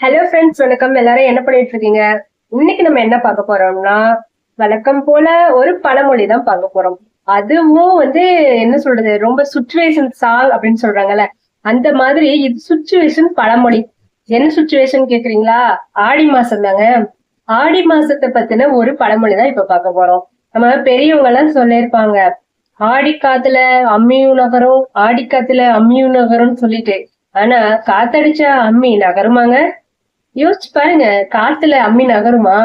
Hello friends வணக்கம். எல்லாரும் என்ன பண்ணிட்டு இருக்கீங்க இன்னைக்கு நம்ம என்ன பார்க்க போறோம்னா வழக்கம் போல ஒரு பழமொழி தான் பார்க்க போறோம். அதுவும் வந்து என்ன சொல்றது ரொம்ப சுச்சுவேஷன் சால் அப்படின்னு சொல்றாங்கல்ல அந்த மாதிரி இது சுச்சுவேஷன் பழமொழி. என்ன சுச்சுவேஷன் கேக்குறீங்களா? ஆடி மாசம் தாங்க. ஆடி மாசத்தை பத்தின ஒரு பழமொழி தான் இப்ப பார்க்க போறோம். நம்ம பெரியவங்க எல்லாம் சொல்லியிருப்பாங்க ஆடி காத்துல அம்மியும் நகரும் ஆடி காத்துல அம்மியும் நகரும்னு சொல்லிட்டு. ஆனா காத்தடிச்சா அம்மி நகருமாங்க? யோசிச்சு பாருங்க காத்துல அம்மி நகருமா?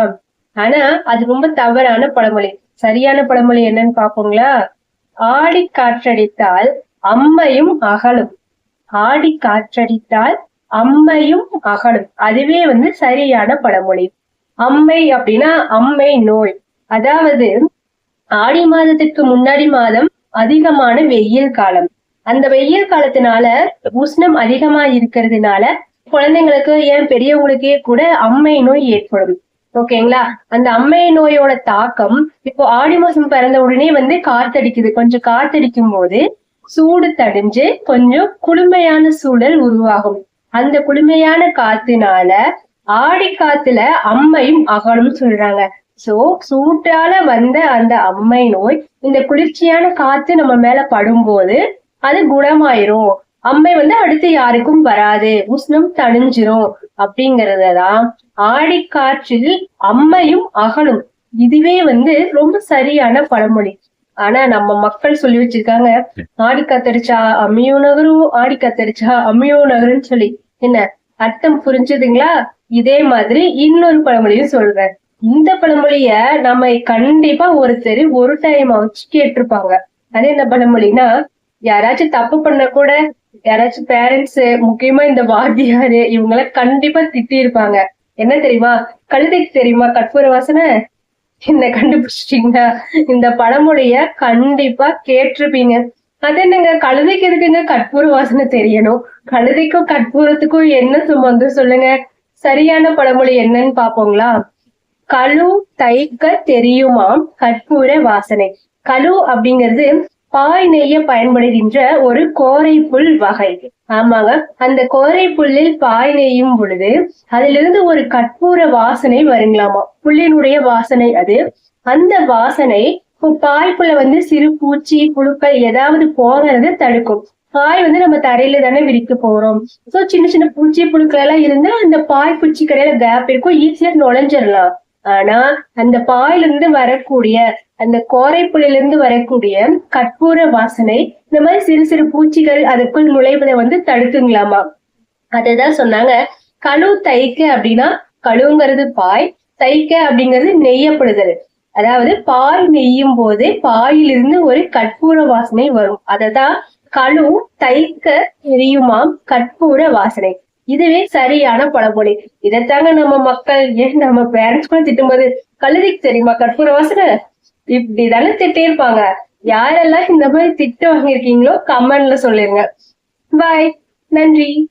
ஆனா அது ரொம்ப தவறான பழமொழி. சரியான பழமொழி என்னன்னு பாப்போங்களா ஆடி காற்றடித்தால் அம்மையும் அகலும். ஆடி காற்றடித்தால் அம்மையும் அகலும். அதுவே வந்து சரியான பழமொழி. அம்மை அப்படின்னா அம்மை நோய். அதாவது ஆடி மாதத்துக்கு முன்னாடி மாதம் அதிகமான வெயில் காலம். அந்த வெயில் காலத்தினால உஷ்ணம் அதிகமா இருக்கிறதுனால குழந்தைங்களுக்கு ஏன் பெரியவங்களுக்கே கூட அம்மை நோய் ஏற்படும். ஓகேங்களா? அந்த அம்மை நோயோட தாக்கம் இப்போ ஆடி மாசம் பிறந்த உடனே வந்து காத்தடிக்குது. கொஞ்சம் காத்தடிக்கும் போது சூடு தடிஞ்சு கொஞ்சம் குளுமையான சூழல் உருவாகும். அந்த குளுமையான காத்துனால ஆடி காத்துல அம்மையும் அகலும் சொல்றாங்க. சோ சூட்டால வந்த அந்த அம்மை நோய் இந்த குளிர்ச்சியான காத்து நம்ம மேல படும்போது அது குணமாயிரும். அம்மை வந்து அடுத்து யாருக்கும் வராது. உஷ்ணம் தணிஞ்சிரும் அப்படிங்கறதான் ஆடி காற்றில் அம்மையும் அகலும். இதுவே வந்து ரொம்ப சரியான பழமொழி. ஆனா நம்ம மக்கள் சொல்லி வச்சிருக்காங்க ஆடி காத்தடிச்சா அம்மியோ நகரும் ஆடி காத்தடிச்சா அம்மியோ நகரும்னு சொல்லி. என்ன அர்த்தம் புரிஞ்சுதுங்களா? இதே மாதிரி இன்னொரு பழமொழியும் சொல்றேன். இந்த பழமொழிய நம்ம கண்டிப்பா ஒருத்தர் ஒரு டைம் வச்சு கேட்டிருப்பாங்க. அது என்ன பழமொழினா யாராச்சும் தப்பு பண்ண கூட யாராச்சும் பேரண்ட்ஸ் முக்கியமா இந்த வாத்தியாரு இவங்க எல்லாம் கண்டிப்பா திட்டி இருப்பாங்க என்ன தெரியுமா? கழுதைக்கு தெரியுமா? கற்பூர வாசனை? என்ன கண்டுபிடிச்சிட்டீங்களா? இந்த பழமொழிய கண்டிப்பா கேட்டிருப்பீங்க. அது என்னங்க? கழுதைக்கு எதுக்குங்க கற்பூர வாசனை தெரியணும்? கழுதைக்கும் கற்பூரத்துக்கும் என்ன சம்பந்தம் சொல்லுங்க? சரியான பழமொழி என்னன்னு பாப்போங்களா கழு தைக்க தெரியுமாம் கற்பூர வாசனை. கழு அப்படிங்கிறது பாய் நெய்ய பயன்படுகின்ற ஒரு கோரை புல் வகை. ஆமாங்க. அந்த கோரை புல்லில் பாய் நெய்யும் பொழுது அதிலிருந்து ஒரு கற்பூர வாசனை வருங்களாமா. புல்லினுடைய வாசனை அது. அந்த வாசனை பாய்ப்புல வந்து சிறு பூச்சி புழுக்கள் ஏதாவது போகிறது தடுக்கும். பாய் வந்து நம்ம தரையில தானே விரிக்க போறோம். சோ சின்ன சின்ன பூச்சி புழுக்கள் எல்லாம் இருந்தா அந்த பாய் பூச்சி கடையில கேப் இருக்கும். ஈஸியா நுழைஞ்சிடலாம் ஆனா அந்த பாயிலிருந்து வரக்கூடிய அந்த கோரைப்புலில இருந்து வரக்கூடிய கற்பூர வாசனை இந்த மாதிரி சிறு சிறு பூச்சிகள் அதுக்குள் நுழைவதை வந்து தடுக்குங்களாமா? அதுதான் சொன்னாங்க. கழு தைக்க அப்படின்னா கழுவுங்கிறது பாய் தைக்க அப்படிங்கிறது நெய்யப்படுதல். அதாவது பால் நெய்யும் போது பாயிலிருந்து ஒரு கற்பூர வாசனை வரும். அததான் கழு தைக்க தெரியுமாம் கற்பூர வாசனை. இதுவே சரியான பழமொழி. இதைத்தாங்க நம்ம மக்கள் ஏன் நம்ம பேரண்ட்ஸ் கூட திட்டும்போது கழுதிக்கு தெரியுமா கற்பூர வாசனை? இப்படிதானே திட்டிருப்பாங்க யாரெல்லாம் இந்த மாதிரி திட்டு வாங்கியிருக்கீங்களோ கமெண்ட்ல சொல்லிருங்க. பாய் நன்றி.